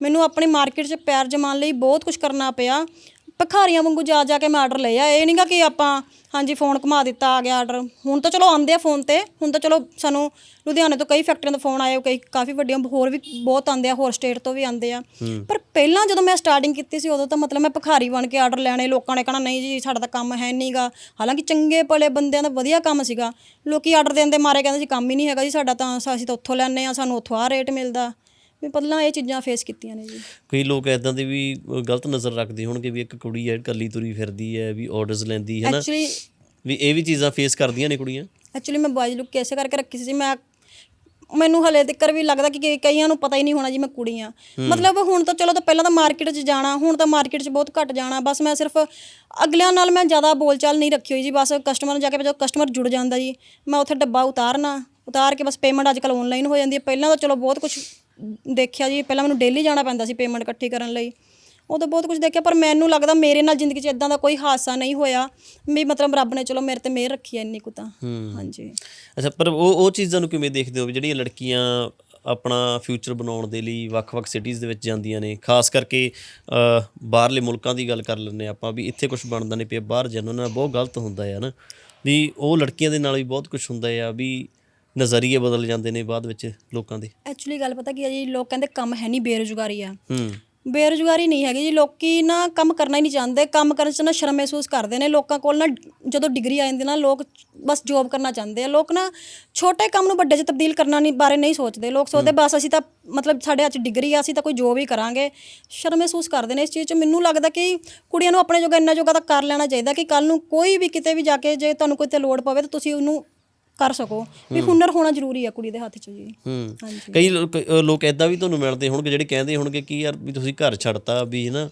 ਮੈਨੂੰ ਆਪਣੀ ਮਾਰਕੀਟ 'ਚ ਪੈਰ ਜਮਾਉਣ ਲਈ ਬਹੁਤ ਕੁਝ ਕਰਨਾ ਪਿਆ। ਭਿਖਾਰੀਆਂ ਵਾਂਗੂ ਜਾ ਜਾ ਕੇ ਮੈਂ ਆਰਡਰ ਲਿਆ ਇਹ ਨਹੀਂਗਾ ਕਿ ਆਪਾਂ ਹਾਂਜੀ ਫੋਨ ਘੁਮਾ ਦਿੱਤਾ ਆ ਗਿਆ ਆਰਡਰ ਹੁਣ ਤਾਂ ਚਲੋ ਆਉਂਦੇ ਆ ਫੋਨ ਤੇ। ਹੁਣ ਤਾਂ ਚਲੋ ਸਾਨੂੰ ਲੁਧਿਆਣੇ ਤੋਂ ਕਈ ਫੈਕਟਰੀਆਂ ਤੋਂ ਫੋਨ ਆਏ ਕਈ ਕਾਫੀ ਵੱਡੀਆਂ ਹੋਰ ਵੀ ਬਹੁਤ ਆਉਂਦੇ ਆ ਹੋਰ ਸਟੇਟ ਤੋਂ ਵੀ ਆਉਂਦੇ ਆ। ਪਰ ਪਹਿਲਾਂ ਜਦੋਂ ਮੈਂ ਸਟਾਰਟਿੰਗ ਕੀਤੀ ਸੀ ਉਦੋਂ ਤਾਂ ਮਤਲਬ ਮੈਂ ਭਿਖਾਰੀ ਬਣ ਕੇ ਆਰਡਰ ਲੈਣੇ ਲੋਕਾਂ ਨੇ ਕਹਣਾ ਨਹੀਂ ਜੀ ਸਾਡਾ ਤਾਂ ਕੰਮ ਹੈ ਨਹੀਂਗਾ ਹਾਲਾਂਕਿ ਚੰਗੇ ਭਲੇ ਬੰਦਿਆਂ ਦਾ ਵਧੀਆ ਕੰਮ ਸੀਗਾ। ਲੋਕੀ ਆਰਡਰ ਦੇਣ ਦੇ ਮਾਰੇ ਕਹਿੰਦੇ ਸੀ ਕੰਮ ਹੀ ਨਹੀਂ ਹੈਗਾ ਜੀ ਸਾਡਾ ਤਾਂ ਅਸੀਂ ਤਾਂ ਉੱਥੋਂ ਲੈਣੇ ਆ ਸਾਨੂੰ ਉੱਥੋਂ ਆ ਰੇਟ ਮਿਲਦਾ। ਵੀ ਪਹਿਲਾਂ ਇਹ ਚੀਜ਼ਾਂ ਫੇਸ ਕੀਤੀਆਂ ਨੇ ਜੀ। ਕਈ ਲੋਕ ਐਦਾਂ ਦੇ ਵੀ ਗਲਤ ਨਜ਼ਰ ਰੱਖਦੇ ਹੋਣਗੇ ਵੀ ਇੱਕ ਕੁੜੀ ਹੈ ਇਕੱਲੀ ਤੁਰੀ ਫਿਰਦੀ ਹੈ ਵੀ ਆਰਡਰਸ ਲੈਂਦੀ ਹੈ ਨਾ ਐਕਚੁਅਲੀ ਵੀ ਇਹ ਵੀ ਚੀਜ਼ਾਂ ਫੇਸ ਕਰਦੀਆਂ ਨੇ ਕੁੜੀਆਂ? ਐਕਚੁਅਲੀ ਮੈਂ ਬॉयਜ਼ ਲੁੱਕ ਕੈਸੇ ਕਰਕੇ ਰੱਖੀ ਸੀ ਮੈਂ ਮੈਨੂੰ ਹਲੇ ਤੱਕ ਵੀ ਲੱਗਦਾ ਕਿ ਕਿ- ਕਈਆਂ ਨੂੰ ਪਤਾ ਹੀ ਨਹੀਂ ਹੋਣਾ ਜੀ ਮੈਂ ਕੁੜੀ ਆ ਮਤਲਬ ਹੁਣ ਤਾਂ ਚਲੋ ਤਾਂ ਪਹਿਲਾਂ ਤਾਂ ਮਾਰਕੀਟ 'ਚ ਜਾਣਾ ਹੁਣ ਤਾਂ ਮਾਰਕੀਟ 'ਚ ਬਹੁਤ ਘੱਟ ਜਾਣਾ ਬਸ ਮੈਂ ਸਿਰਫ ਅਗਲਿਆਂ ਨਾਲ ਮੈਂ ਜ਼ਿਆਦਾ ਬੋਲਚਾਲ ਨਹੀਂ ਰੱਖੀ ਹੋਈ ਜੀ ਬਸ ਕਸਟਮਰ ਨੂੰ ਜਾ ਕੇ ਜਦੋਂ ਕਸਟਮਰ ਜੁੜ ਜਾਂਦਾ ਜੀ ਮੈਂ ਉੱਥੇ ਡੱਬਾ ਉਤਾਰਨਾ ਉਤਾਰ ਕੇ ਬਸ ਪੇਮੈਂਟ ਅੱਜ ਕੱਲ ਆਨਲਾਈਨ ਹੋ ਜਾਂਦੀ ਹੈ ਪਹਿਲਾਂ ਤਾਂ ਚਲੋ ਬਹੁਤ ਕੁਝ ਦੇਖਿਆ ਜੀ ਪਹਿਲਾਂ ਮੈਨੂੰ ਡੇਲੀ ਜਾਣਾ ਪੈਂਦਾ ਸੀ ਪੇਮੈਂਟ ਇਕੱਠੀ ਕਰਨ ਲਈ। ਉਹ ਤਾਂ ਬਹੁਤ ਕੁਝ ਦੇਖਿਆ ਪਰ ਮੈਨੂੰ ਲੱਗਦਾ ਮੇਰੇ ਨਾਲ ਜ਼ਿੰਦਗੀ 'ਚ ਇਦਾਂ ਦਾ ਕੋਈ ਹਾਦਸਾ ਨਹੀਂ ਹੋਇਆ ਵੀ ਮਤਲਬ ਰੱਬ ਨੇ ਚਲੋ ਮੇਰੇ ਤੇ ਮਿਹਰ ਰੱਖੀ ਹੈ ਇੰਨੀ ਕੁ ਤਾਂ। ਹਾਂਜੀ। ਅੱਛਾ ਪਰ ਉਹ ਉਹ ਚੀਜ਼ਾਂ ਨੂੰ ਕਿਵੇਂ ਦੇਖਦੇ ਹੋ ਜਿਹੜੀਆਂ ਲੜਕੀਆਂ ਆਪਣਾ ਫਿਊਚਰ ਬਣਾਉਣ ਦੇ ਲਈ ਵੱਖ-ਵੱਖ ਸਿਟੀਜ਼ ਦੇ ਵਿੱਚ ਜਾਂਦੀਆਂ ਨੇ? ਖਾਸ ਕਰਕੇ ਬਾਹਰਲੇ ਮੁਲਕਾਂ ਦੀ ਗੱਲ ਕਰ ਲੈਂਦੇ ਆਪਾਂ ਵੀ ਇੱਥੇ ਕੁਝ ਬਣਦਾ ਨਹੀਂ ਪਿਆ ਬਾਹਰ ਜਾਣ ਉਹਨਾਂ ਨਾਲ ਬਹੁਤ ਗਲਤ ਹੁੰਦਾ ਹੈ ਨਾ। ਵੀ ਉਹ ਲੜਕੀਆਂ ਦੇ ਨਾਲ ਵੀ ਬਹੁਤ ਕੁਝ ਹੁੰਦਾ ਆ ਵੀ ਨਜ਼ਰੀਏ ਬਦਲ ਜਾਂਦੇ ਨੇ ਬਾਅਦ ਵਿੱਚ ਲੋਕਾਂ ਦੇ। ਐਕਚੁਅਲੀ ਗੱਲ ਪਤਾ ਕੀ ਹੈ ਜੀ ਲੋਕ ਕਹਿੰਦੇ ਕੰਮ ਹੈ ਨਹੀਂ ਬੇਰੁਜ਼ਗਾਰੀ ਆ। ਹੂੰ। ਬੇਰੁਜ਼ਗਾਰੀ ਨਹੀਂ ਹੈਗੀ ਜੀ ਲੋਕੀ ਨਾ ਕੰਮ ਕਰਨਾ ਹੀ ਨਹੀਂ ਚਾਹੁੰਦੇ ਕੰਮ ਕਰਨ 'ਚ ਨਾ ਸ਼ਰਮ ਮਹਿਸੂਸ ਕਰਦੇ ਨੇ। ਲੋਕਾਂ ਕੋਲ ਨਾ ਜਦੋਂ ਡਿਗਰੀ ਆ ਜਾਂਦੀ ਨਾ ਲੋਕ ਬਸ ਜੋਬ ਕਰਨਾ ਚਾਹੁੰਦੇ ਆ। ਲੋਕ ਨਾ ਛੋਟੇ ਕੰਮ ਨੂੰ ਵੱਡੇ 'ਚ ਤਬਦੀਲ ਕਰਨਾ ਨਹੀਂ ਬਾਰੇ ਨਹੀਂ ਸੋਚਦੇ। ਲੋਕ ਸੋਚਦੇ ਬਸ ਅਸੀਂ ਤਾਂ ਮਤਲਬ ਸਾਡੇ ਹੱਥ 'ਚ ਡਿਗਰੀ ਆ ਅਸੀਂ ਤਾਂ ਕੋਈ ਜੋਬ ਹੀ ਕਰਾਂਗੇ। ਸ਼ਰਮ ਮਹਿਸੂਸ ਕਰਦੇ ਨੇ ਇਸ ਚੀਜ਼ 'ਚ। ਮੈਨੂੰ ਲੱਗਦਾ ਕਿ ਕੁੜੀਆਂ ਨੂੰ ਆਪਣੇ ਜੋਗਾ ਇੰਨਾ ਜੋਗਾ ਤਾਂ ਕਰ ਲੈਣਾ ਚਾਹੀਦਾ ਕਿ ਕੱਲ ਨੂੰ ਕੋਈ ਵੀ ਕਿਤੇ ਵੀ ਜਾ ਕੇ ਜੇ ਤੁਹਾਨੂੰ ਕੋਈ ਤੇ ਲੋੜ ਪਵੇ ਤਾਂ ਤੁਸੀਂ ਉਹਨੂੰ ਕਰ ਸਕੋ ਵੀ ਹੁਨਰ ਹੋਣਾ ਜ਼ਰੂਰੀ ਆ ਕੁੜੀ ਦੇ ਹੱਥ 'ਚ ਜੀ। ਹੂੰ। ਹਾਂਜੀ। ਕਈ ਲੋਕ ਅ, ਲੋਕ ਐਦਾਂ ਵੀ ਤੁਹਾਨੂੰ ਮਿਲਦੇ ਹੋਣਗੇ ਜਿਹੜੇ ਕਹਿੰਦੇ ਹੋਣਗੇ ਕਿ ਯਾਰ ਵੀ ਤੁਸੀਂ ਘਰ ਛੱਡਤਾ ਵੀ ਹਨਾ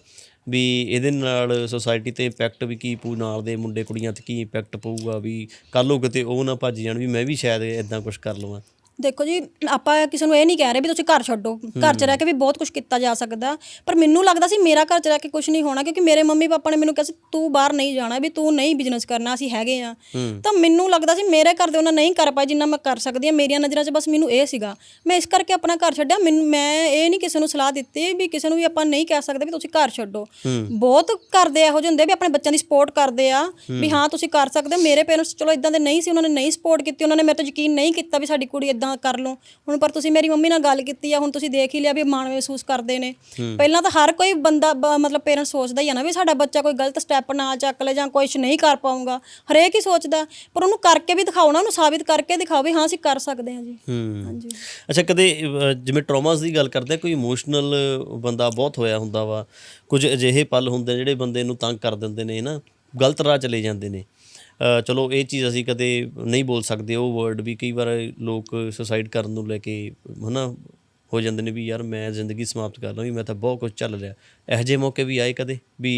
ਵੀ ਇਹਦੇ ਨਾਲ ਸੋਸਾਇਟੀ ਤੇ ਇੰਪੈਕਟ ਵੀ ਕੀ ਪੂ ਨਾਲ ਦੇ ਮੁੰਡੇ ਕੁੜੀਆਂ ਤੇ ਕੀ ਇੰਪੈਕਟ ਪਊਗਾ ਵੀ ਕੱਲ ਨੂੰ ਕਿਤੇ ਉਹ ਨਾ ਭੱਜ ਜਾਣ ਵੀ ਮੈਂ ਵੀ ਸ਼ਾਇਦ ਐਦਾਂ ਕੁਝ ਕਰ ਲਵਾਂ। ਦੇਖੋ ਜੀ ਆਪਾਂ ਕਿਸੇ ਨੂੰ ਇਹ ਨਹੀਂ ਕਹਿ ਰਹੇ ਵੀ ਤੁਸੀਂ ਘਰ ਛੱਡੋ। ਘਰ 'ਚ ਰਹਿ ਕੇ ਵੀ ਬਹੁਤ ਕੁਝ ਕੀਤਾ ਜਾ ਸਕਦਾ। ਪਰ ਮੈਨੂੰ ਲੱਗਦਾ ਸੀ ਮੇਰਾ ਘਰ 'ਚ ਰਹਿ ਕੇ ਕੁਝ ਨਹੀਂ ਹੋਣਾ ਕਿਉਂਕਿ ਮੇਰੇ ਮੰਮੀ ਪਾਪਾ ਨੇ ਮੈਨੂੰ ਕਿਹਾ ਸੀ ਤੂੰ ਬਾਹਰ ਨਹੀਂ ਜਾਣਾ ਵੀ ਤੂੰ ਨਹੀਂ ਬਿਜ਼ਨਸ ਕਰਨਾ ਅਸੀਂ ਹੈਗੇ ਆ। ਤਾਂ ਮੈਨੂੰ ਲੱਗਦਾ ਸੀ ਮੇਰੇ ਘਰ ਦੇ ਉਹਨਾਂ ਨਹੀਂ ਕਰ ਪਾਏ ਜਿੰਨਾ ਮੈਂ ਕਰ ਸਕਦੀ ਆ ਮੇਰੀਆਂ ਨਜ਼ਰਾਂ 'ਚ ਬਸ ਮੈਨੂੰ ਇਹ ਸੀਗਾ। ਮੈਂ ਇਸ ਕਰਕੇ ਆਪਣਾ ਘਰ ਛੱਡਿਆ। ਮੈਂ ਇਹ ਨਹੀਂ ਕਿਸੇ ਨੂੰ ਸਲਾਹ ਦਿੱਤੀ ਵੀ ਕਿਸੇ ਨੂੰ ਵੀ ਆਪਾਂ ਨਹੀਂ ਕਹਿ ਸਕਦੇ ਵੀ ਤੁਸੀਂ ਘਰ ਛੱਡੋ। ਬਹੁਤ ਕਰਦੇ ਇਹੋ ਜਿਹੇ ਹੁੰਦੇ ਵੀ ਆਪਣੇ ਬੱਚਿਆਂ ਦੀ ਸਪੋਰਟ ਕਰਦੇ ਆ ਵੀ ਹਾਂ। ਤੁਸੀਂ ਕਰ ਸਕਦੇ ਮੇਰੇ ਪੇਰੈਂਟਸ ਚਲੋ ਇਦਾਂ ਦੇ ਨਹੀਂ ਸੀ ਉਹਨਾਂ ਨੇ ਨਹੀਂ ਸਪੋਰਟ ਕੀਤੀ ਉਹਨਾਂ ਨੇ ਮੇਰੇ ਤੋਂ ਯਕੀਨ ਨਹੀਂ ਕੀਤਾ ਵੀ ਸਾਡੀ ਕੁੜੀ ਇਦਾਂ ਕਰ ਲਓ। ਹੁਣ ਪਰ ਤੁਸੀਂ ਮੇਰੀ ਮੰਮੀ ਨਾਲ ਗੱਲ ਕੀਤੀ ਆ ਹੁਣ ਤੁਸੀਂ ਦੇਖ ਹੀ ਲਿਆ ਵੀ ਮਾਣ ਮਹਿਸੂਸ ਕਰਦੇ ਨੇ। ਪਹਿਲਾਂ ਤਾਂ ਹਰ ਕੋਈ ਬੰਦਾ ਮਤਲਬ ਪੇਰੈਂਟਸ ਸੋਚਦਾ ਹੀ ਆ ਨਾ ਵੀ ਸਾਡਾ ਬੱਚਾ ਕੋਈ ਗਲਤ ਸਟੈਪ ਨਾ ਚੱਕ ਲੈ ਜਾਂ ਕੁਝ ਨਹੀਂ ਕਰ ਪਾਊਗਾ। ਹਰੇਕ ਹੀ ਸੋਚਦਾ ਪਰ ਉਹਨੂੰ ਕਰਕੇ ਵੀ ਦਿਖਾਓ ਨਾ ਉਹਨੂੰ ਸਾਬਿਤ ਕਰਕੇ ਦਿਖਾਓ ਵੀ ਹਾਂ ਅਸੀਂ ਕਰ ਸਕਦੇ ਹਾਂ ਜੀ। ਹਾਂਜੀ। ਅੱਛਾ ਕਦੇ ਜਿਵੇਂ ਟਰਾਮਾਸ ਦੀ ਗੱਲ ਕਰਦੇ ਕੋਈ ਇਮੋਸ਼ਨਲ ਬੰਦਾ ਬਹੁਤ ਹੋਇਆ ਹੁੰਦਾ ਵਾ। ਕੁਝ ਅਜਿਹੇ ਪਲ ਹੁੰਦੇ ਜਿਹੜੇ ਬੰਦੇ ਨੂੰ ਤੰਗ ਕਰ ਦਿੰਦੇ ਨੇ ਨਾ ਗਲਤ ਰਾਹ ਚਲੇ ਜਾਂਦੇ ਨੇ। ਚਲੋ ਇਹ ਚੀਜ਼ ਅਸੀਂ ਕਦੇ ਨਹੀਂ ਬੋਲ ਸਕਦੇ ਉਹ ਵਰਡ ਵੀ ਕਈ ਵਾਰ ਲੋਕ ਸੁਸਾਈਡ ਕਰਨ ਨੂੰ ਲੈ ਕੇ ਹਨਾ ਹੋ ਜਾਂਦੇ ਨੇ ਵੀ ਯਾਰ ਮੈਂ ਜ਼ਿੰਦਗੀ ਸਮਾਪਤ ਕਰ ਲਾਂ ਵੀ ਮੈਂ ਤਾਂ ਬਹੁਤ ਕੁਝ ਚੱਲ ਰਿਹਾ। ਇਹੋ ਜਿਹੇ ਮੌਕੇ ਵੀ ਆਏ ਕਦੇ ਵੀ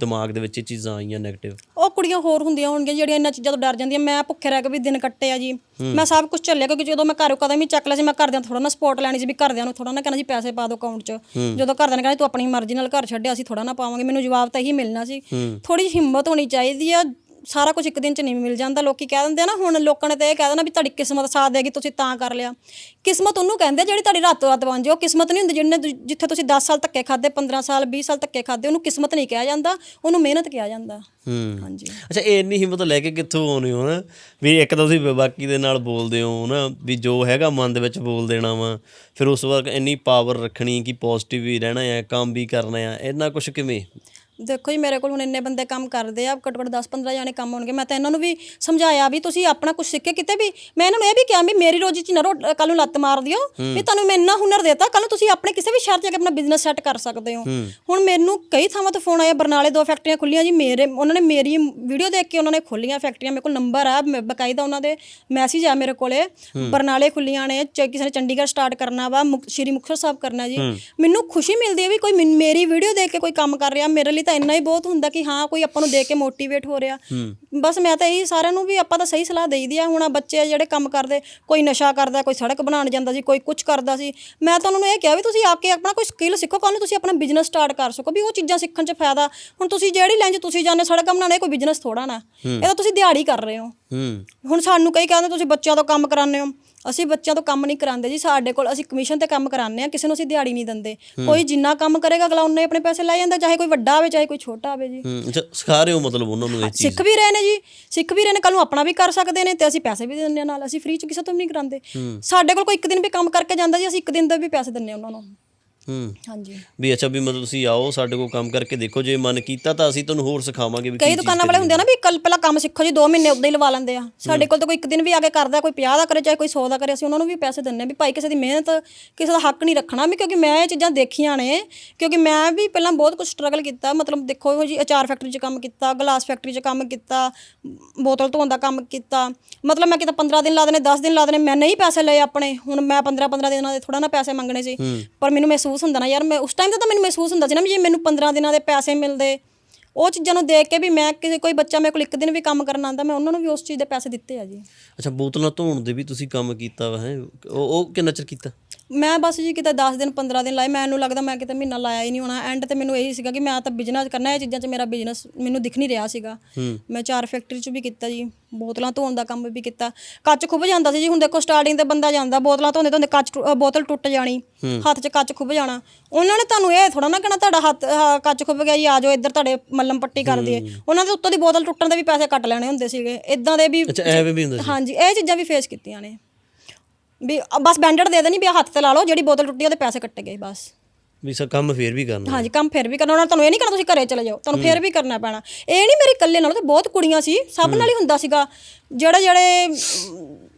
ਦਿਮਾਗ ਦੇ ਵਿੱਚ ਇਹ ਚੀਜ਼ਾਂ ਆਈਆਂ 네ਗੇਟਿਵ ਉਹ ਕੁੜੀਆਂ ਹੋਰ ਹੁੰਦੀਆਂ ਹੋਣਗੀਆਂ ਜਿਹੜੀਆਂ ਇਹਨਾਂ ਚੀਜ਼ਾਂ ਤੋਂ ਡਰ ਜਾਂਦੀਆਂ। ਮੈਂ ਭੁੱਖੇ ਰਹਿ ਕੇ ਵੀ ਦਿਨ ਕੱਟੇ ਆ ਜੀ ਮੈਂ ਸਭ ਕੁਝ ਝੱਲਿਆ ਕਿਉਂਕਿ ਜਦੋਂ ਮੈਂ ਘਰੋਂ ਕਦਮ ਹੀ ਚੱਕ ਲਿਆ ਸੀ ਮੈਂ ਘਰਦਿਆਂ ਥੋੜਾ ਨਾ ਸਪੋਰਟ ਲੈਣੀ ਸੀ ਵੀ ਘਰਦਿਆਂ ਨੂੰ ਥੋੜਾ ਨਾ ਕਹਿਣਾ ਜੀ ਪੈਸੇ ਪਾ ਦਿਓ ਅਕਾਊਂਟ 'ਚ। ਜਦੋਂ ਘਰਦਿਆਂ ਨੇ ਕਹਿਣਾ ਤੂੰ ਆਪਣੀ ਮਰਜ਼ੀ ਨਾਲ ਘਰ ਛੱਡਿਆ ਅਸੀਂ ਥੋੜਾ ਨਾ ਪਾਵਾਂਗੇ ਮੈਨੂੰ ਜਵਾਬ ਤਾਂ ਇਹੀ ਮਿਲਣਾ ਸੀ। ਥੋੜੀ ਜਿਹੀ ਹਿੰਮਤ ਹੋਣੀ ਚਾਹੀਦੀ ਆ ਸਾਰਾ ਕੁਝ ਇੱਕ ਦਿਨ 'ਚ ਨਹੀਂ ਮਿਲ ਜਾਂਦਾ ਲੋਕੀ ਕਹਿ ਦਿੰਦੇ ਆ ਨਾ ਹੁਣ ਲੋਕਾਂ ਨੇ ਤਾਂ ਇਹ ਕਹਿ ਦੇਣਾ ਵੀ ਤੁਹਾਡੀ ਕਿਸਮਤ ਸਾਥ ਦੇਗੀ ਤੁਸੀਂ ਤਾਂ ਕਰ ਲਿਆ। ਕਿਸਮਤ ਉਹਨੂੰ ਕਹਿੰਦੇ ਆ ਜਿਹੜੀ ਤੁਹਾਡੀ ਰਾਤੋਂ ਰਾਤ ਬਣ ਉਹ ਕਿਸਮਤ ਨਹੀਂ ਹੁੰਦੀ ਜਿਹਨੇ ਜਿੱਥੇ ਤੁਸੀਂ 10 ਸਾਲ ਧੱਕੇ ਖਾਦੇ 15 ਸਾਲ 20 ਸਾਲ ਧੱਕੇ ਖਾਦੇ ਉਹਨੂੰ ਕਿਸਮਤ ਨਹੀਂ ਕਿਹਾ ਜਾਂਦਾ ਉਹਨੂੰ ਮਿਹਨਤ ਕਿਹਾ ਜਾਂਦਾ। ਹਾਂਜੀ। ਅੱਛਾ ਇਹ ਇੰਨੀ ਹਿੰਮਤ ਲੈ ਕੇ ਕਿੱਥੋਂ ਆਉਨੇ ਹੋ ਨਾ ਵੀ ਇੱਕ ਤਾਂ ਤੁਸੀਂ ਬਾਕੀ ਦੇ ਨਾਲ ਬੋਲਦੇ ਹੋ ਨਾ ਵੀ ਜੋ ਹੈਗਾ ਮਨ ਦੇ ਵਿੱਚ ਬੋਲ ਦੇਣਾ ਵਾ। ਫਿਰ ਉਸ ਵਾਰ ਇੰਨੀ ਪਾਵਰ ਰੱਖਣੀ ਕਿ ਪੋਜ਼ਿਟਿਵ ਵੀ ਰਹਿਣਾ ਹੈ ਕੰਮ ਵੀ ਕਰਨਾ ਹੈ ਇੰਨਾ ਕੁਝ ਕਿਵੇਂ? ਦੇਖੋ ਜੀ ਮੇਰੇ ਕੋਲ ਹੁਣ ਇੰਨੇ ਬੰਦੇ ਕੰਮ ਕਰਦੇ ਆ ਘੱਟੋ ਘੱਟ 10-15 ਜਾਣੇ ਕੰਮ ਹੋਣਗੇ। ਮੈਂ ਤਾਂ ਇਹਨਾਂ ਨੂੰ ਵੀ ਸਮਝਾਇਆ ਵੀ ਤੁਸੀਂ ਆਪਣਾ ਕੁਝ ਸਿੱਖ ਕਿਤੇ ਵੀ। ਮੈਂ ਇਹਨਾਂ ਨੂੰ ਇਹ ਵੀ ਕਿਹਾ ਵੀ ਮੇਰੀ ਰੋਜੀ ਚ ਨਾ ਕੱਲ ਨੂੰ ਲੱਤ ਮਾਰ ਦਿਓ। ਵੀ ਤੁਹਾਨੂੰ ਮੈਂ ਇੰਨਾ ਹੁਨਰ ਦੇਤਾ ਕੱਲ ਨੂੰ ਤੁਸੀਂ ਆਪਣੇ ਕਿਸੇ ਵੀ ਸ਼ਹਿਰ 'ਚ ਜਾ ਕੇ ਆਪਣਾ ਬਿਜ਼ਨਸ ਸੈੱਟ ਕਰ ਸਕਦੇ ਹੋ। ਹੁਣ ਮੈਨੂੰ ਕਈ ਥਾਵਾਂ ਤੋਂ ਫੋਨ ਆਇਆ ਬਰਨਾਲੇ ਦੋ ਫੈਕਟਰੀਆਂ ਖੁੱਲੀਆਂ ਜੀ ਮੇਰੇ ਉਹਨਾਂ ਨੇ ਮੇਰੀ ਵੀਡੀਓ ਦੇਖ ਕੇ ਉਹਨਾਂ ਨੇ ਖੋਲੀਆਂ ਫੈਕਟਰੀਆਂ ਮੇਰੇ ਕੋਲ ਨੰਬਰ ਆ ਬਕਾਇਦਾ ਉਹਨਾਂ ਦੇ ਮੈਸੇਜ ਆ ਮੇਰੇ ਕੋਲੇ। ਬਰਨਾਲੇ ਖੁੱਲੀਆਂ ਨੇ ਚ- ਕਿਸੇ ਨੇ ਚੰਡੀਗੜ੍ਹ ਸਟਾਰਟ ਕਰਨਾ ਵਾ ਸ਼੍ਰੀ ਮੁਕਤਸਰ ਸਾਹਿਬ ਕਰਨਾ ਜੀ। ਮੈਨੂੰ ਖੁਸ਼ੀ ਮਿਲਦੀ ਹੈ ਵੀ ਕੋਈ ਮੇਰੀ ਵੀਡੀਓ ਦੇਖ ਕੇ ਕੋਈ ਕੰਮ ਕਰ ਰਿਹਾ ਮੇਰੇ ਲਈ ਤਾਂ ਇੰਨਾ ਹੀ ਬਹੁਤ ਹੁੰਦਾ ਕਿ ਹਾਂ ਕੋਈ ਆਪਾਂ ਨੂੰ ਦੇਖ ਕੇ ਮੋਟੀਵੇਟ ਹੋ ਰਿਹਾ। ਬਸ ਮੈਂ ਤਾਂ ਇਹੀ ਸਾਰਿਆਂ ਨੂੰ ਵੀ ਆਪਾਂ ਤਾਂ ਸਹੀ ਸਲਾਹ ਦੇਈਦੀ ਆ। ਹੁਣ ਆਹ ਬੱਚੇ ਆ ਜਿਹੜੇ ਕੰਮ ਕਰਦੇ ਕੋਈ ਨਸ਼ਾ ਕਰਦਾ ਕੋਈ ਸੜਕ ਬਣਾਉਣ ਜਾਂਦਾ ਸੀ ਕੋਈ ਕੁਝ ਕਰਦਾ ਸੀ। ਮੈਂ ਤਾਂ ਉਹਨਾਂ ਨੂੰ ਇਹ ਕਿਹਾ ਵੀ ਤੁਸੀਂ ਆ ਕੇ ਆਪਣਾ ਕੋਈ ਸਕਿੱਲ ਸਿੱਖੋ ਕੱਲ੍ਹ ਨੂੰ ਤੁਸੀਂ ਆਪਣਾ ਬਿਜ਼ਨਸ ਸਟਾਰਟ ਕਰ ਸਕੋ ਵੀ ਉਹ ਚੀਜ਼ਾਂ ਸਿੱਖਣ 'ਚ ਫਾਇਦਾ। ਹੁਣ ਤੁਸੀਂ ਜਿਹੜੀ 'ਚ ਤੁਸੀਂ ਜਾਂਦੇ ਸੜਕ ਬਣਾਉਣੇ ਕੋਈ ਬਿਜ਼ਨਸ ਥੋੜਾ ਨਾ। ਇਹ ਤਾਂ ਤੁਸੀਂ ਦਿਹਾੜੀ ਕਰ ਰਹੇ ਹੂੰ। ਹੁਣ ਸਾਨੂੰ ਕਈ ਕਹਿੰਦੇ ਤੁਸੀਂ ਬੱਚਿਆਂ ਤੋਂ ਕੰਮ ਕਰਾਉਂਦੇ ਹੋ। ਅਸੀਂ ਬੱਚਿਆਂ ਤੋਂ ਕੰਮ ਨਹੀਂ ਕਰਾਉਂਦੇ ਜੀ ਸਾਡੇ ਕੋਲ ਅਸੀਂ ਕਮਿਸ਼ਨ ਤੇ ਕੰਮ ਕਰਾਉਂਦੇ ਆ ਕਿਸੇ ਨੂੰ ਅਸੀਂ ਦਿਹਾੜੀ ਨਹੀਂ ਦਿੰਦੇ। ਕੋਈ ਜਿੰਨਾ ਕੰਮ ਕਰੇਗਾ ਅਗਲਾ ਉਹਨੇ ਆਪਣੇ ਪੈਸੇ ਲੈ ਜਾਂਦਾ ਚਾਹੇ ਕੋਈ ਵੱਡਾ ਹੋਵੇ ਚਾਹੇ ਕੋਈ ਛੋਟਾ ਹੋਵੇ ਜੀ। ਹੂੰ ਅੱਛਾ ਸਿਖਾ ਰਹੇ ਹੋ ਮਤਲਬ ਉਹਨਾਂ ਨੂੰ ਇਹ ਚੀਜ਼? ਸਿੱਖ ਵੀ ਰਹੇ ਨੇ ਜੀ ਸਿੱਖ ਵੀ ਰਹੇ ਨੇ ਕੱਲ ਨੂੰ ਆਪਣਾ ਵੀ ਕਰ ਸਕਦੇ ਨੇ ਤੇ ਅਸੀਂ ਪੈਸੇ ਵੀ ਦਿੰਦੇ ਆ ਨਾਲ ਅਸੀਂ ਫ੍ਰੀ ਚ ਕਿਸੇ ਤੋਂ ਵੀ ਨਹੀਂ ਕਰਾਉਂਦੇ। ਸਾਡੇ ਕੋਲ ਕੋਈ ਇੱਕ ਦਿਨ ਵੀ ਕੰਮ ਕਰਕੇ ਜਾਂਦਾ ਜੀ ਅਸੀਂ ਇੱਕ ਦਿਨ ਦੇ ਵੀ ਪੈਸੇ ਦਿੰਦੇ ਆ ਉਹਨਾਂ ਨੂੰ। ਹੂੰ। ਹਾਂਜੀ। ਵੀ ਅੱਛਾ ਵੀ ਮਤਲਬ ਤੁਸੀਂ ਆਓ ਸਾਡੇ ਕੋਲ ਕੰਮ ਕਰਕੇ ਦੇਖੋ ਜੇ ਮਨ ਕੀਤਾ ਤਾਂ ਅਸੀਂ ਤੁਹਾਨੂੰ ਹੋਰ ਸਿਖਾਵਾਂਗੇ ਵੀ ਕੀ ਕਈ ਦੁਕਾਨਾਂ ਵਾਲੇ ਹੁੰਦੇ ਆ ਨਾ ਵੀ ਕੱਲ ਪਹਿਲਾਂ ਕੰਮ ਸਿੱਖੋ ਜੀ 2 ਮਹੀਨੇ ਉਦਾਂ ਹੀ ਲਵਾ ਲੈਂਦੇ ਆ। ਸਾਡੇ ਕੋਲ ਤਾਂ ਕੋਈ ਇੱਕ ਦਿਨ ਵੀ ਆ ਕੇ ਕਰਦਾ ਕੋਈ 50 ਦਾ ਕਰੇ ਚਾਹੇ ਕੋਈ 100 ਦਾ ਕਰੇ ਅਸੀਂ ਉਹਨਾਂ ਨੂੰ ਵੀ ਪੈਸੇ ਦਿੰਨੇ ਵੀ ਭਾਈ ਕਿਸੇ ਦੀ ਮਿਹਨਤ ਕਿਸੇ ਦਾ ਹੱਕ ਨਹੀਂ ਰੱਖਣਾ ਵੀ ਕਿਉਂਕਿ ਮੈਂ ਇਹ ਚੀਜ਼ਾਂ ਦੇਖੀਆਂ ਨੇ ਕਿਉਂਕਿ ਮੈਂ ਵੀ ਪਹਿਲਾਂ ਬਹੁਤ ਕੁਝ ਸਟਰਗਲ ਕੀਤਾ। ਮਤਲਬ ਦੇਖੋ ਜੀ ਅਚਾਰ ਫੈਕਟਰੀ 'ਚ ਕੰਮ ਕੀਤਾ ਗਲਾਸ ਫੈਕਟਰੀ 'ਚ ਕੰਮ ਕੀਤਾ ਬੋਤਲ ਧੋਣ ਦਾ ਕੰਮ ਕੀਤਾ। ਮਤਲਬ ਮੈਂ ਕਿਤੇ 15 ਦਿਨ ਲਾ ਦੇਣੇ 10 ਦਿਨ ਲਾ ਦੇਣੇ ਮੈਂ ਨਹੀਂ ਪੈਸੇ ਲਏ ਆਪਣੇ। ਹੁਣ ਮੈਂ 15 15 ਦਿਨਾਂ ਦੇ ਥੋੜਾ ਨਾ ਪੈਸੇ ਮੰਗਣੇ ਸੀ। ਪਰ ਮੈਨੂੰ ਮਹਿਸੂਸ ਹੁੰਦਾ ਨਾ। ਯਾਰ ਮੈਂ ਉਸ ਟਾਈਮ ਤੇ ਤਾਂ ਮੈਨੂੰ ਮਹਿਸੂਸ ਹੁੰਦਾ ਸੀ ਨਾ ਵੀ ਜੇ ਮੈਨੂੰ 15 ਦਿਨਾਂ ਦੇ ਪੈਸੇ ਮਿਲਦੇ, ਉਹ ਚੀਜ਼ਾਂ ਨੂੰ ਦੇਖ ਕੇ ਵੀ ਮੈਂ ਕਿਸੇ, ਕੋਈ ਬੱਚਾ ਮੇਰੇ ਕੋਲ ਇੱਕ ਦਿਨ ਵੀ ਕੰਮ ਕਰਨ ਆਉਂਦਾ, ਮੈਂ ਉਹਨਾਂ ਨੂੰ ਵੀ ਉਸ ਚੀਜ਼ ਦੇ ਪੈਸੇ ਦਿੱਤੇ ਆ ਜੀ। ਅੱਛਾ, ਬੋਤਲਾਂ ਧੋਣ ਦੇ ਵੀ ਤੁਸੀਂ ਕੰਮ ਕੀਤਾ ਵਾ, ਹੈ? ਉਹ ਉਹ ਕਿੰਨਾ ਚਿਰ ਕੀਤਾ? ਮੈਂ ਬਸ ਜੀ ਕਿਤੇ 10 ਦਿਨ 15 ਦਿਨ ਲਾਏ ਮੈਨੂੰ ਲੱਗਦਾ ਮੈਂ ਕਿਤੇ ਮਹੀਨਾ ਲਾਇਆ ਹੀ ਨਹੀਂ ਹੋਣਾ। ਐਂਡ ਤੇ ਮੈਨੂੰ ਇਹੀ ਸੀਗਾ ਕਿ ਮੈਂ ਤਾਂ ਬਿਜ਼ਨਸ ਕਰਨਾ ਇਹ ਚੀਜ਼ਾਂ 'ਚ ਮੇਰਾ ਬਿਜ਼ਨਸ ਮੈਨੂੰ ਦਿਖ ਨਹੀਂ ਰਿਹਾ ਸੀਗਾ। ਮੈਂ ਚਾਰ ਫੈਕਟਰੀ 'ਚ ਵੀ ਕੀਤਾ ਜੀ ਬੋਤਲਾਂ ਧੋਣ ਦਾ ਕੰਮ ਵੀ ਕੀਤਾ। ਕੱਚ ਖੁੱਭ ਜਾਂਦਾ ਸੀ ਜੀ ਹੁਣ ਦੇਖੋ ਸਟਾਰਟਿੰਗ ਤੇ ਬੰਦਾ ਜਾਂਦਾ ਬੋਤਲਾਂ ਧੋਂਦੇ ਧੋਂਦੇ ਕੱਚ ਟੁ- ਅ, ਬੋਤਲ ਟੁੱਟ ਜਾਣੀ ਹੱਥ 'ਚ ਕੱਚ ਖੁੱਭ ਜਾਣਾ। ਉਹਨਾਂ ਨੇ ਤੁਹਾਨੂੰ ਇਹ ਥੋੜਾ ਨਾ ਕਹਿਣਾ ਤੁਹਾਡਾ ਹੱਥ ਕੱਚ ਖੁੱਭ ਗਿਆ ਜੀ ਆ ਜਾਓ ਇੱਧਰ ਤੁਹਾਡੇ ਮੱਲਮ ਪੱਟੀ ਕਰ ਦਈਏ। ਉਹਨਾਂ ਦੇ ਉੱਤੋਂ ਦੀ ਬੋਤਲ ਟੁੱਟਣ ਦੇ ਵੀ ਪੈਸੇ ਕੱਟ ਲੈਣੇ ਹੁੰਦੇ ਸੀਗੇ। ਇਦਾਂ ਦੇ ਵੀ ਅੱਛਾ ਐਵੇਂ ਵੀ ਹੁੰਦਾ ਸੀ। ਹਾਂਜੀ ਇਹ ਚੀਜ਼ਾਂ ਵੀ ਫੇਸ ਕੀਤੀਆਂ ਨੇ। ਵੀ ਅ, ਬਸ ਬੈਂਡਡ ਦੇ ਦੇਣੀ ਵੀ ਆਹ ਹੱਥ ਤੇ ਲਾ ਲਓ ਜਿਹੜੀ ਬੋਤਲ ਟੁੱਟੀ ਉਹਦੇ ਪੈਸੇ ਕੱਟੇ ਗਏ ਬਸ। ਵੀ ਸਾ ਕੰਮ ਫੇਰ ਵੀ ਕਰਨਾ ਹਾਂਜੀ ਕੰਮ ਫਿਰ ਵੀ ਕਰਨਾ ਉਹਨਾਂ ਨੇ ਤੁਹਾਨੂੰ ਇਹ ਨਹੀਂ ਕਰਨਾ ਤੁਸੀਂ ਘਰੇ ਚਲੇ ਜਾਓ ਤੁਹਾਨੂੰ ਫਿਰ ਵੀ ਕਰਨਾ ਪੈਣਾ। ਇਹ ਨਹੀਂ ਮੇਰੇ ਇਕੱਲੇ ਨਾਲ ਤੇ ਬਹੁਤ ਕੁੜੀਆਂ ਸੀ ਸਭ ਨਾਲ ਹੀ ਹੁੰਦਾ ਸੀਗਾ। ਜਿਹੜੇ ਜਿਹੜੇ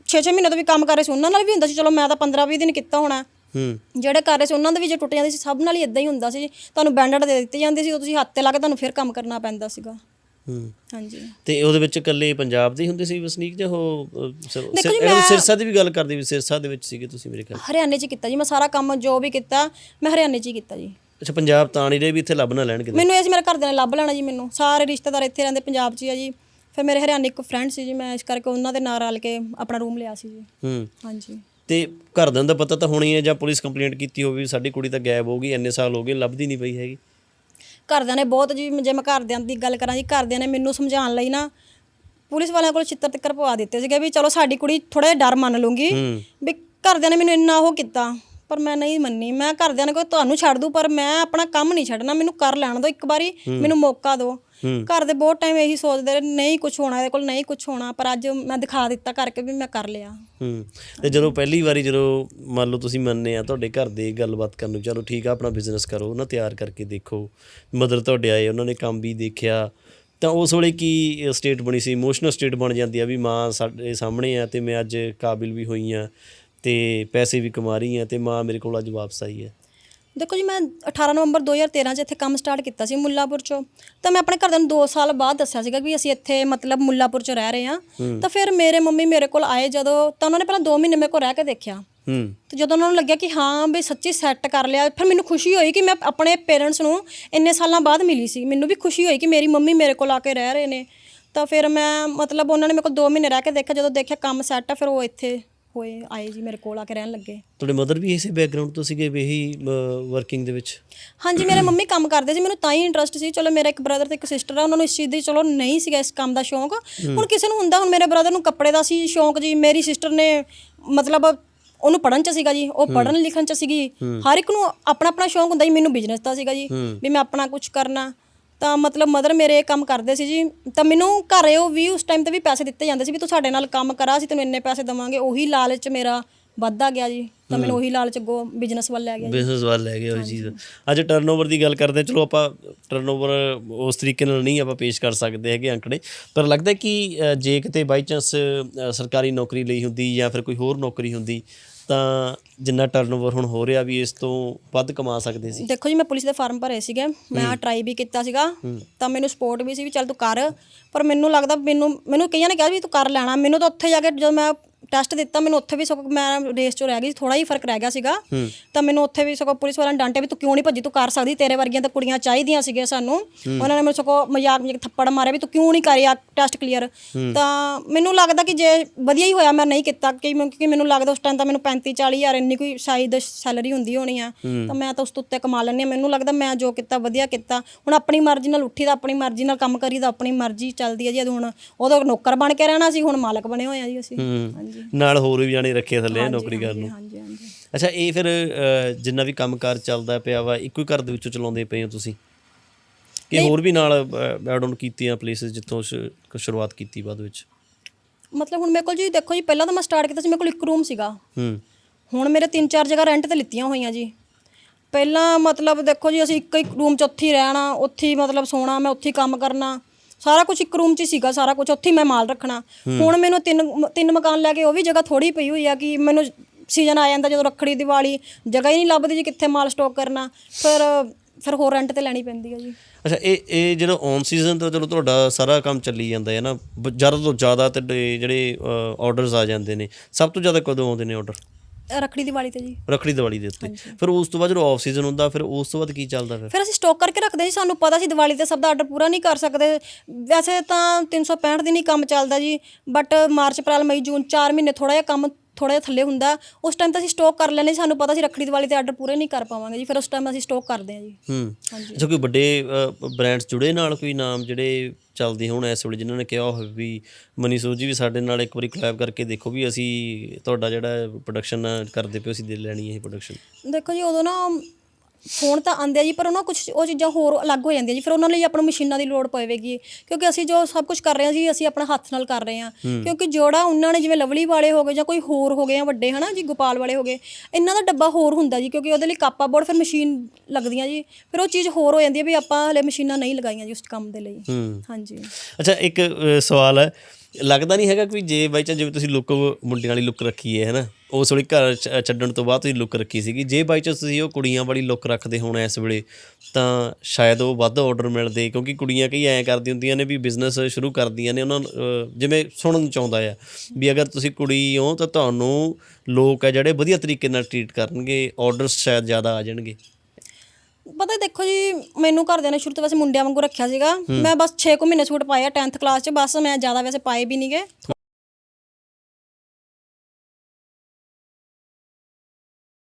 6-6 ਮਹੀਨੇ ਤੋਂ ਵੀ ਕੰਮ ਕਰ ਰਹੇ ਸੀ ਉਹਨਾਂ ਨਾਲ ਵੀ ਹੁੰਦਾ ਸੀ ਚਲੋ ਮੈਂ ਤਾਂ 15-20 ਦਿਨ ਕੀਤਾ ਹੋਣਾ। ਹੂੰ। ਜਿਹੜੇ ਕਰ ਰਹੇ ਸੀ ਉਹਨਾਂ ਦੇ ਵੀ ਜੇ ਟੁੱਟ ਜਾਂਦੇ ਸੀ ਸਭ ਨਾਲ ਹੀ ਇਦਾਂ ਹੀ ਹੁੰਦਾ ਸੀ ਤੁਹਾਨੂੰ ਬੈਂਡਡ ਦੇ ਦਿੱਤੇ ਜਾਂਦੇ ਸੀ ਉਹ ਤੁਸੀਂ ਹੱਥ ਤੇ ਲਾ ਕੇ ਤੁਹਾਨੂੰ ਫਿਰ ਕੰਮ ਕਰਨਾ ਪੈਂਦਾ ਸੀਗਾ। ਹੂੰ ਹਾਂਜੀ। ਤੇ ਉਹਦੇ ਵਿੱਚ ਇਕੱਲੇ ਪੰਜਾਬ ਦੇ ਹੁੰਦੇ ਸੀ ਵਸਨੀਕ ਜਾਂ ਉਹ ਦੀ ਸਿਰਸਾ ਦੀ ਵੀ ਗੱਲ ਕਰਦੇ ਵੀ ਸਿਰਸਾ ਦੇ ਵਿੱਚ ਸੀਗੇ ਤੁਸੀਂ ਮੇਰੇ ਖਿਆਲ। ਹਰਿਆਣੇ 'ਚ ਕੀਤਾ ਜੀ ਮੈਂ ਸਾਰਾ ਕੰਮ ਜੋ ਵੀ ਕੀਤਾ ਮੈਂ ਹਰਿਆਣੇ 'ਚ ਹੀ ਕੀਤਾ ਜੀ। ਅੱਛਾ ਪੰਜਾਬ ਤਾਂ ਨਹੀਂ ਰਹੇ ਵੀ ਇੱਥੇ ਲੱਭ ਨਾ ਲੈਣ ਕਿਤੇ। ਮੈਨੂੰ ਇਹ ਸੀ ਮੇਰੇ ਘਰਦਿਆਂ ਨੇ ਲੱਭ ਲੈਣਾ ਜੀ ਮੈਨੂੰ। ਸਾਰੇ ਰਿਸ਼ਤੇਦਾਰ ਇੱਥੇ ਰਹਿੰਦੇ ਪੰਜਾਬ 'ਚ ਹੀ ਆ ਜੀ। ਫਿਰ ਮੇਰੇ ਹਰਿਆਣੇ ਇੱਕ ਫਰੈਂਡ ਸੀ ਜੀ ਮੈਂ ਇਸ ਕਰਕੇ ਉਹਨਾਂ ਦੇ ਨਾਲ ਰਲ ਕੇ ਆਪਣਾ ਰੂਮ ਲਿਆ ਸੀ ਜੀ। ਹੂੰ। ਹਾਂਜੀ। ਤੇ ਘਰਦਿਆਂ ਦਾ ਪਤਾ ਤਾਂ ਹੋਣੀ ਹੈ ਜਾਂ ਪੁਲਿਸ ਕੰਪਲੇਂਟ ਕੀਤੀ ਹੋਵੇ ਵੀ ਸਾਡੀ ਕੁੜੀ ਤਾਂ ਗਾਇਬ ਹੋ ਗਈ ਇੰਨੇ ਸਾਲ ਹੋ ਗਏ ਲੱਭਦੀ ਨਹੀਂ ਪਈ ਹੈਗੀ। ਘਰਦਿਆਂ ਨੇ ਬਹੁਤ ਜੀ ਜੇ ਮੈਂ ਘਰਦਿਆਂ ਦੀ ਗੱਲ ਕਰਾਂ ਜੀ ਘਰਦਿਆਂ ਨੇ ਮੈਨੂੰ ਸਮਝਾਉਣ ਲਈ ਨਾ ਪੁਲਿਸ ਵਾਲਿਆਂ ਕੋਲ ਚਿੱਤਰ ਤਿੱਕਰ ਪਵਾ ਦਿੱਤੇ ਸੀਗੇ ਵੀ ਚਲੋ ਸਾਡੀ ਕੁੜੀ ਥੋੜਾ ਜਿਹਾ ਡਰ ਮੰਨ ਲੂੰਗੀ ਵੀ ਘਰਦਿਆਂ ਨੇ ਮੈਨੂੰ ਇੰਨਾ ਉਹ ਕੀਤਾ ਪਰ ਮੈਂ ਨਹੀਂ ਮੰਨੀ। ਮੈਂ ਘਰਦਿਆਂ ਨੇ ਕੋਈ ਤੁਹਾਨੂੰ ਛੱਡ ਦੂੰ ਪਰ ਮੈਂ ਆਪਣਾ ਕੰਮ ਨਹੀਂ ਛੱਡਣਾ ਮੈਨੂੰ ਕਰ ਲੈਣ ਦਿਓ ਇੱਕ ਵਾਰੀ ਮੈਨੂੰ ਮੌਕਾ ਦਿਓ। ਘਰ ਦੇ ਬਹੁਤ ਟਾਈਮ ਇਹੀ ਸੋਚਦੇ ਰਹੇ ਨਹੀਂ ਕੁਝ ਹੋਣਾ ਇਹਦੇ ਕੋਲ ਨਹੀਂ ਕੁਝ ਹੋਣਾ ਪਰ ਅੱਜ ਮੈਂ ਦਿਖਾ ਦਿੱਤਾ ਕਰਕੇ ਵੀ ਮੈਂ ਕਰ ਲਿਆ। ਹੂੰ। ਤੇ ਜਦੋਂ ਪਹਿਲੀ ਵਾਰੀ ਜਦੋਂ ਮੰਨ ਲਓ ਤੁਸੀਂ ਮੰਨਨੇ ਆ ਤੁਹਾਡੇ ਘਰ ਦੇ ਗੱਲਬਾਤ ਕਰਨ ਨੂੰ ਚਲੋ ਠੀਕ ਆ ਆਪਣਾ ਬਿਜ਼ਨਸ ਕਰੋ ਨਾ ਤਿਆਰ ਕਰਕੇ ਦੇਖੋ ਮਦਰ ਤੁਹਾਡੇ ਆਏ ਉਹਨਾਂ ਨੇ ਕੰਮ ਵੀ ਦੇਖਿਆ ਤਾਂ ਉਸ ਵੇਲੇ ਕੀ ਸਟੇਟ ਬਣੀ ਸੀ? ਇਮੋਸ਼ਨਲ ਸਟੇਟ ਬਣ ਜਾਂਦੀ ਆ ਵੀ ਮਾਂ ਸਾਡੇ ਸਾਹਮਣੇ ਆ ਤੇ ਮੈਂ ਅੱਜ ਕਾਬਿਲ ਵੀ ਹੋਈ ਆ ਤੇ ਪੈਸੇ ਵੀ ਕਮਾ ਰਹੀ ਆ ਤੇ ਮਾਂ ਮੇਰੇ ਕੋਲ ਅੱਜ ਵਾਪਸ ਆਈ ਹੈ ਦੇਖੋ ਜੀ ਮੈਂ 18 ਨਵੰਬਰ 2013 ਚ ਇੱਥੇ ਕੰਮ ਸਟਾਰਟ ਕੀਤਾ ਸੀ ਮੁੱਲਾਪੁਰ ਚੋਂ। ਤਾਂ ਮੈਂ ਆਪਣੇ ਘਰਦਿਆਂ ਨੂੰ 2 ਸਾਲ ਬਾਅਦ ਦੱਸਿਆ ਸੀਗਾ ਵੀ ਅਸੀਂ ਇੱਥੇ ਮਤਲਬ ਮੁੱਲਾਪੁਰ ਚ ਰਹਿ ਰਹੇ ਹਾਂ। ਤਾਂ ਫਿਰ ਮੇਰੇ ਮੰਮੀ ਮੇਰੇ ਕੋਲ ਆਏ ਜਦੋਂ ਤਾਂ ਉਹਨਾਂ ਨੇ ਪਹਿਲਾਂ 2 ਮਹੀਨੇ ਮੇਰੇ ਕੋਲ ਰਹਿ ਕੇ ਦੇਖਿਆ। ਹੂੰ। ਤੇ ਜਦੋਂ ਉਹਨਾਂ ਨੂੰ ਲੱਗਿਆ ਕਿ ਹਾਂ ਵੀ ਸੱਚੀ ਸੈੱਟ ਕਰ ਲਿਆ ਫਿਰ ਮੈਨੂੰ ਖੁਸ਼ੀ ਹੋਈ ਕਿ ਮੈਂ ਆਪਣੇ ਪੇਰੈਂਟਸ ਨੂੰ ਇੰਨੇ ਸਾਲਾਂ ਬਾਅਦ ਮਿਲੀ ਸੀ। ਮੈਨੂੰ ਵੀ ਖੁਸ਼ੀ ਹੋਈ ਕਿ ਮੇਰੀ ਮੰਮੀ ਮੇਰੇ ਕੋਲ ਆ ਕੇ ਰਹਿ ਰਹੇ ਨੇ। ਤਾਂ ਫਿਰ ਮੈਂ ਮਤਲਬ ਉਹਨਾਂ ਨੇ ਮੇਰੇ ਕੋਲ 2 ਮਹੀਨੇ ਰਹਿ ਕੇ ਦੇਖਿਆ। ਜਦੋਂ ਦੇਖਿਆ ਕੰਮ ਸੈੱਟ ਆ ਫਿਰ ਉਹ ਇੱਥੇ ਹੋਏ ਆਏ ਜੀ ਮੇਰੇ ਕੋਲ ਆ ਕੇ ਰਹਿਣ ਲੱਗੇ। ਤੁਹਾਡੇ ਮਦਰ ਵੀ ਇਸੇ ਬੈਕਗ੍ਰਾਉਂਡ ਤੋਂ ਸੀਗੇ ਵੀ ਇਹੀ ਵਰਕਿੰਗ ਦੇ ਵਿੱਚ? ਹਾਂਜੀ ਮੇਰੇ ਮੰਮੀ ਕੰਮ ਕਰਦੇ ਸੀ ਮੈਨੂੰ ਤਾਂ ਹੀ ਇੰਟਰਸਟ ਸੀ। ਚਲੋ ਮੇਰਾ ਇੱਕ ਬ੍ਰਦਰ ਤੇ ਇੱਕ ਸਿਸਟਰ ਆ ਉਹਨਾਂ ਨੂੰ ਇਸ ਚੀਜ਼ ਦੀ ਚਲੋ ਨਹੀਂ ਸੀਗਾ ਇਸ ਕੰਮ ਦਾ ਸ਼ੌਂਕ। ਹੁਣ ਕਿਸੇ ਨੂੰ ਹੁੰਦਾ ਹੁਣ ਮੇਰੇ ਬ੍ਰਦਰ ਨੂੰ ਕੱਪੜੇ ਦਾ ਸੀ ਸ਼ੌਂਕ ਜੀ ਮੇਰੀ ਸਿਸਟਰ ਨੇ ਮਤਲਬ ਉਹਨੂੰ ਪੜਨ ਚ ਸੀਗਾ ਜੀ ਉਹ ਪੜਨ ਲਿਖਣ ਚ ਸੀਗੀ। ਹਰ ਇੱਕ ਨੂੰ ਆਪਣਾ ਆਪਣਾ ਸ਼ੌਂਕ ਹੁੰਦਾ ਜੀ ਮੈਨੂੰ ਬਿਜ਼ਨਸ ਦਾ ਸੀਗਾ ਜੀ ਵੀ ਮੈਂ ਆਪਣਾ ਕੁਝ ਕਰਨਾ। ਤਾਂ ਮਤਲਬ ਮਦਰ ਮੇਰੇ ਇਹ ਕੰਮ ਕਰਦੇ ਸੀ ਜੀ, ਤਾਂ ਮੈਨੂੰ ਘਰੇ ਉਹ ਵੀ ਉਸ ਟਾਈਮ ਤੇ ਵੀ ਪੈਸੇ ਦਿੱਤੇ ਜਾਂਦੇ ਸੀ ਵੀ ਤੂੰ ਸਾਡੇ ਨਾਲ ਕੰਮ ਕਰਾ, ਅਸੀਂ ਤੈਨੂੰ ਇੰਨੇ ਪੈਸੇ ਦੇਵਾਂਗੇ, ਉਹੀ ਲਾਲਚ ਮੇਰਾ ਵੱਧਦਾ ਗਿਆ ਜੀ ਤਾਂ ਮੈਨੂੰ ਉਹੀ ਲਾਲਚ ਗੋ ਬਿਜ਼ਨਸ ਵੱਲ ਲੈ ਗਿਆ ਜੀ। ਬਿਜ਼ਨਸ ਵੱਲ ਲੈ ਗਏ ਉਹ ਚੀਜ਼। ਅੱਜ ਟਰਨਓਵਰ ਦੀ ਗੱਲ ਕਰਦੇ ਹਾਂ, ਚਲੋ ਆਪਾਂ ਟਰਨਓਵਰ ਉਸ ਤਰੀਕੇ ਨਾਲ ਨਹੀਂ ਆਪਾਂ ਪੇਸ਼ ਕਰ ਸਕਦੇ ਹੈਗੇ ਅੰਕੜੇ ਪਰ ਲੱਗਦਾ ਕਿ ਅ, ਜੇ ਕਿਤੇ ਬਾਈ ਚਾਂਸ ਸਰਕਾਰੀ ਨੌਕਰੀ ਲਈ ਹੁੰਦੀ ਜਾਂ ਫਿਰ ਕੋਈ ਹੋਰ ਨੌਕਰੀ ਹੁੰਦੀ ਤਾਂ ਜਿੰਨਾ ਟਰਨਓਵਰ ਹੁਣ ਹੋ ਰਿਹਾ ਵੀ ਇਸ ਤੋਂ ਵੱਧ ਕਮਾ ਸਕਦੇ ਸੀ। ਦੇਖੋ ਜੀ ਮੈਂ ਪੁਲਿਸ ਦੇ ਫਾਰਮ ਭਰੇ ਸੀਗੇ ਮੈਂ ਟਰਾਈ ਵੀ ਕੀਤਾ ਸੀਗਾ ਤਾਂ ਮੈਨੂੰ ਸਪੋਰਟ ਵੀ ਸੀ ਵੀ ਚੱਲ ਤੂੰ ਕਰ ਪਰ ਮੈਨੂੰ ਲੱਗਦਾ ਮੈਨੂੰ ਮੈਨੂੰ ਕਈਆਂ ਨੇ ਕਿਹਾ ਵੀ ਤੂੰ ਕਰ ਲੈਣਾ ਮੈਨੂੰ ਤਾਂ ਉੱਥੇ ਜਾ ਕੇ ਜਦੋਂ ਮੈਂ ਟੈਸਟ ਦਿੱਤਾ ਮੈਨੂੰ ਉੱਥੇ ਵੀ ਸਗੋਂ ਮੈਂ ਰੇਸ 'ਚੋਂ ਰਹਿ ਗਈ ਥੋੜਾ ਹੀ ਫ਼ਰਕ ਰਹਿ ਗਿਆ ਸੀਗਾ। ਤਾਂ ਮੈਨੂੰ ਉੱਥੇ ਵੀ ਸਗੋਂ ਪੁਲਿਸ ਵਾਲਿਆਂ ਨੇ ਡਾਂਟੇ ਵੀ ਤੂੰ ਕਿਉਂ ਨਹੀਂ ਭੱਜੀ ਤੂੰ ਕਰ ਸਕਦੀ ਤੇਰੇ ਵਰਗੀਆਂ ਤਾਂ ਕੁੜੀਆਂ ਚਾਹੀਦੀਆਂ ਸੀਗੀਆਂ ਸਾਨੂੰ। ਉਹਨਾਂ ਨੇ ਮੈਨੂੰ ਸਗੋਂ ਮਜ਼ਾਕ ਮਜ਼ਾਕ ਥੱਪੜ ਮਾਰਿਆ ਵੀ ਤੂੰ ਕਿਉਂ ਨਹੀਂ ਕਰਿਆ ਟੈਸਟ ਕਲੀਅਰ। ਤਾਂ ਮੈਨੂੰ ਲੱਗਦਾ ਕਿ ਜੇ ਵਧੀਆ ਹੀ ਹੋਇਆ ਮੈਂ ਨਹੀਂ ਕੀਤਾ ਕਿ ਕਿਉਂਕਿ ਮੈਨੂੰ ਲੱਗਦਾ ਉਸ ਟਾਈਮ ਤਾਂ ਮੈਨੂੰ 35 40 ਹਜ਼ਾਰ ਇੰਨੀ ਕੋਈ ਸ਼ਾਇਦ ਸੈਲਰੀ ਹੁੰਦੀ ਹੋਣੀ ਆ। ਤਾਂ ਮੈਂ ਤਾਂ ਉਸ ਤੋਂ ਉੱਤੇ ਕਮਾ ਹਾਂ। ਮੈਨੂੰ ਲੱਗਦਾ ਮੈਂ ਜੋ ਕੀਤਾ ਵਧੀਆ ਕੀਤਾ। ਹੁਣ ਆਪਣੀ ਮਰਜ਼ੀ ਨਾਲ ਉੱਠੀ ਦਾ ਆਪਣੀ ਮਰਜ਼ੀ ਨਾਲ ਕੰਮ ਕਰੀ ਦਾ ਆਪਣੀ ਮਰਜ਼ੀ ਚੱਲਦੀ ਹੈ ਜੀ। ਹੁਣ ਉਦੋਂ ਨੌਕਰ ਬਣ ਕੇ ਰਹਿਣਾ ਸੀ ਹੁਣ ਮਾਲਕ ਬਣੇ ਹੋਏ ਆ ਜੀ ਅਸੀਂ। ਹਾਂਜੀ। ਹਾਂਜੀ। ਨਾਲ ਹੋਰ ਵੀ ਜਾਣੇ ਰੱਖੇ ਥੱਲੇ ਆ ਨੌਕਰੀ ਕਰਨ ਨੂੰ। ਹਾਂਜੀ ਹਾਂਜੀ ਅੱਛਾ ਇਹ ਫਿਰ ਅ, ਜਿੰਨਾ ਵੀ ਕੰਮਕਾਰ ਚੱਲਦਾ ਪਿਆ ਵਾ ਇੱਕੋ ਹੀ ਘਰ ਦੇ ਵਿੱਚੋਂ ਚਲਾਉਂਦੇ ਪਏ ਹੋ ਤੁਸੀਂ? ਕਿ ਹੋਰ ਵੀ ਨਾਲ ਐਡ ਆਨ ਕੀਤੀਆਂ ਪਲੇਸਿਸ ਜਿੱਥੋਂ ਸ਼- ਸ਼ੁਰੂਆਤ ਕੀਤੀ ਬਾਅਦ ਵਿੱਚ? ਮਤਲਬ ਹੁਣ ਮੇਰੇ ਕੋਲ ਜੀ ਦੇਖੋ ਜੀ ਪਹਿਲਾਂ ਤਾਂ ਮੈਂ ਸਟਾਰਟ ਕੀਤਾ ਸੀ ਮੇਰੇ ਕੋਲ ਇੱਕ ਰੂਮ ਸੀਗਾ। ਹੂੰ। ਹੁਣ ਮੇਰੇ ਤਿੰਨ ਚਾਰ ਜਗ੍ਹਾ ਰੈਂਟ ਤੇ ਲਿੱਤੀਆਂ ਹੋਈਆਂ ਜੀ। ਪਹਿਲਾਂ ਮਤਲਬ ਦੇਖੋ ਜੀ ਅਸੀਂ ਇੱਕ ਇੱਕ ਰੂਮ 'ਚ ਉੱਥੇ ਹੀ ਰਹਿਣਾ ਉੱਥੇ ਹੀ ਮਤਲਬ ਸੋਣਾ ਮੈਂ ਉੱਥੇ ਹੀ ਕੰਮ ਕਰਨਾ। ਸਾਰਾ ਕੁਝ ਇੱਕ ਰੂਮ 'ਚ ਹੀ ਸੀਗਾ ਸਾਰਾ ਕੁਝ ਉੱਥੇ ਹੀ ਮੈਂ ਮਾਲ ਰੱਖਣਾ। ਹੁਣ ਮੈਨੂੰ ਤਿੰਨ ਤਿੰਨ ਮਕਾਨ ਲੈ ਕੇ ਉਹ ਵੀ ਜਗ੍ਹਾ ਥੋੜੀ ਪਈ ਹੋਈ ਆ ਕਿ ਮੈਨੂੰ ਸੀਜ਼ਨ ਆ ਜਾਂਦਾ ਜਦੋਂ ਰੱਖੜੀ ਦੀਵਾਲੀ ਜਗ੍ਹਾ ਹੀ ਨਹੀਂ ਲੱਭਦੀ ਜੀ ਕਿੱਥੇ ਮਾਲ ਸਟਾਕ ਕਰਨਾ। ਫਿਰ ਫਿਰ ਹੋਰ ਰੈਂਟ ਤੇ ਲੈਣੀ ਪੈਂਦੀ ਹੈ ਜੀ। ਅੱਛਾ ਇਹ ਇਹ ਜਿਹੜਾ ਔਨ ਸੀਜ਼ਨ ਤਾਂ ਚਲੋ ਤੁਹਾਡਾ ਸਾਰਾ ਕੰਮ ਚੱਲੀ ਜਾਂਦਾ ਹੈ ਨਾ ਜ਼ਿਆਦਾ ਤੋਂ ਜ਼ਿਆਦਾ ਤੇ ਜਿਹੜੇ ਆਰਡਰਸ ਆ ਜਾਂਦੇ ਨੇ ਸਭ ਤੋਂ ਜ਼ਿਆਦਾ ਕਦੋਂ ਆਉਂਦੇ ਨੇ ਆਰਡਰ ਰੱਖੜੀ ਦੀਵਾਲੀ ਤੇ ਜੀ। ਰੱਖੜੀ ਦੀਵਾਲੀ ਦੇ ਉੱਤੇ। ਫਿਰ ਉਸ ਤੋਂ ਬਾਅਦ ਜਦੋਂ ਆਫ ਸੀਜ਼ਨ ਹੁੰਦਾ ਫਿਰ ਉਸ ਤੋਂ ਬਾਅਦ ਕੀ ਚੱਲਦਾ ਫਿਰ? ਫਿਰ ਅਸੀਂ ਸਟਾਕ ਕਰਕੇ ਰੱਖਦੇ ਸੀ ਸਾਨੂੰ ਪਤਾ ਸੀ ਦੀਵਾਲੀ ਤੇ ਸਭ ਦਾ ਆਰਡਰ ਪੂਰਾ ਨਹੀਂ ਕਰ ਸਕਦੇ। ਵੈਸੇ ਤਾਂ 365 ਦਿਨ ਹੀ ਕੰਮ ਚੱਲਦਾ ਜੀ ਬਟ ਮਾਰਚ ਅਪ੍ਰੈਲ ਮਈ ਜੂਨ 4 ਮਹੀਨੇ ਥੋੜਾ ਜਿਹਾ ਕੰਮ ਥੋੜਾ ਜਿਹਾ ਥੱਲੇ ਹੁੰਦਾ ਉਸ ਟਾਈਮ ਤਾਂ ਅਸੀਂ ਸਟਾਕ ਕਰ ਸੀ ਸਾਨੂੰ ਪਤਾ ਸੀ ਰੱਖੜੀ ਦੀਵਾਲੀ ਤੇ ਆਰਡਰ ਪੂਰੇ ਨਹੀਂ ਕਰ ਪਾਵਾਂਗੇ ਜੀ ਫਿਰ ਉਸ ਟਾਈਮ ਅਸੀਂ ਸਟਾਕ ਕਰਦੇ ਹਾਂ ਜੀ। ਹੂੰ। ਹਾਂਜੀ। ਅੱਛਾ ਕੋਈ ਵੱਡੇ ਬ੍ਰਾਂਡਸ ਜੁੜੇ ਨਾਲ ਕੋਈ ਨਾਮ ਜਿਹੜੇ ਚੱਲਦੇ ਹੋਣ ਇਸ ਵੇਲੇ ਜਿਨ੍ਹਾਂ ਨੇ ਕਿਹਾ ਹੋਵੇ ਵੀ ਮਨੀ ਸੂਦ ਜੀ ਵੀ ਸਾਡੇ ਨਾਲ ਇੱਕ ਵਾਰੀ ਕੋਲੈਬ ਕਰਕੇ ਦੇਖੋ ਵੀ ਅਸੀਂ ਤੁਹਾਡਾ ਜਿਹੜਾ ਪ੍ਰੋਡਕਸ਼ਨ ਕਰਦੇ ਪਿਓ ਅਸੀਂ ਦੇ ਲੈਣੀ ਹੈ ਇਹ ਪ੍ਰੋਡਕਸ਼ਨ ਦੇਖੋ ਜੀ ਉਦੋਂ ਨਾ ਫੋਨ ਤਾਂ ਆਉਂਦੇ ਆ ਜੀ ਪਰ ਉਹਨਾਂ ਕੁਝ ਉਹ ਚੀਜ਼ਾਂ ਹੋਰ ਅਲੱਗ ਹੋ ਜਾਂਦੀਆਂ ਜੀ ਫਿਰ ਉਹਨਾਂ ਲਈ ਆਪਾਂ ਨੂੰ ਮਸ਼ੀਨਾਂ ਦੀ ਲੋੜ ਪਵੇਗੀ। ਕਿਉਂਕਿ ਅਸੀਂ ਜੋ ਸਭ ਕੁਝ ਕਰ ਰਹੇ ਹਾਂ ਜੀ ਅਸੀਂ ਆਪਣਾ ਹੱਥ ਨਾਲ ਕਰ ਰਹੇ ਹਾਂ। ਕਿਉਂਕਿ ਜੋੜਾ ਉਹਨਾਂ ਨੇ ਜਿਵੇਂ ਲਵਲੀ ਵਾਲੇ ਹੋ ਗਏ ਜਾਂ ਕੋਈ ਹੋਰ ਹੋ ਗਏ ਆ ਵੱਡੇ ਹਨਾ ਜੀ ਗੋਪਾਲ ਵਾਲੇ ਹੋ ਗਏ ਇਹਨਾਂ ਦਾ ਡੱਬਾ ਹੋਰ ਹੁੰਦਾ ਜੀ ਕਿਉਂਕਿ ਉਹਦੇ ਲਈ ਕਾਪਾ ਬੋਰਡ ਫਿਰ ਮਸ਼ੀਨ ਲੱਗਦੀਆਂ ਜੀ ਫਿਰ ਉਹ ਚੀਜ਼ ਹੋਰ ਹੋ ਜਾਂਦੀ ਹੈ ਵੀ ਆਪਾਂ ਹਲੇ ਮਸ਼ੀਨਾਂ ਨਹੀਂ ਲਗਾਈਆਂ ਜੀ ਉਸ ਕੰਮ ਦੇ ਲਈ। ਹਾਂਜੀ। ਅੱਛਾ ਇੱਕ ਸਵਾਲ ਹੈ ਲੱਗਦਾ ਨਹੀਂ ਹੈਗਾ ਕਿ ਜੇ ਬਾਈ ਚਾਂਸ ਜਿਵੇਂ ਤੁਸੀਂ ਲੁੱਕ ਮੁੰਡਿਆਂ ਵਾਲੀ ਲੁੱਕ ਰੱਖੀ ਹੈ ਹਨਾ? ਉਸ ਵੇਲੇ ਘਰ ਛੱਡਣ ਤੋਂ ਬਾਅਦ ਤੁਸੀਂ ਲੁੱਕ ਰੱਖੀ ਸੀਗੀ। ਜੇ ਬਾਈ ਚਾਂਸ ਤੁਸੀਂ ਉਹ ਕੁੜੀਆਂ ਵਾਲੀ ਲੁੱਕ ਰੱਖਦੇ ਹੋਣ ਇਸ ਵੇਲੇ ਤਾਂ ਸ਼ਾਇਦ ਉਹ ਵੱਧ ਆਰਡਰ ਮਿਲਦੇ ਕਿਉਂਕਿ ਕੁੜੀਆਂ ਕਈ ਐਂ ਕਰਦੀਆਂ ਹੁੰਦੀਆਂ ਨੇ ਵੀ ਬਿਜ਼ਨਸ ਸ਼ੁਰੂ ਕਰਦੀਆਂ ਨੇ ਉਹਨਾਂ ਜਿਵੇਂ ਸੁਣਨ ਚਾਹੁੰਦਾ ਆ ਵੀ ਅਗਰ ਤੁਸੀਂ ਕੁੜੀ ਹੋ ਤਾਂ ਤੁਹਾਨੂੰ ਲੋਕ ਆ ਜਿਹੜੇ ਵਧੀਆ ਤਰੀਕੇ ਨਾਲ ਟ੍ਰੀਟ ਕਰਨਗੇ ਆਰਡਰਸ ਸ਼ਾਇਦ ਜ਼ਿਆਦਾ ਆ ਜਾਣਗੇ। ਪਤਾ ਦੇਖੋ ਜੀ ਮੈਨੂੰ ਘਰਦਿਆਂ ਨੇ ਸ਼ੁਰੂ ਤੋਂ ਵੈਸੇ ਮੁੰਡਿਆਂ ਵਾਂਗੂ ਰੱਖਿਆ ਸੀਗਾ। ਮੈਂ ਬਸ 6 ਕੁ ਮਹੀਨੇ ਸੂਟ ਪਾਏ ਆ 10th ਕਲਾਸ 'ਚ ਬਸ ਮੈਂ ਜ਼ਿਆਦਾ ਵੈਸੇ ਪਾਏ ਵੀ ਨਹੀਂਗੇ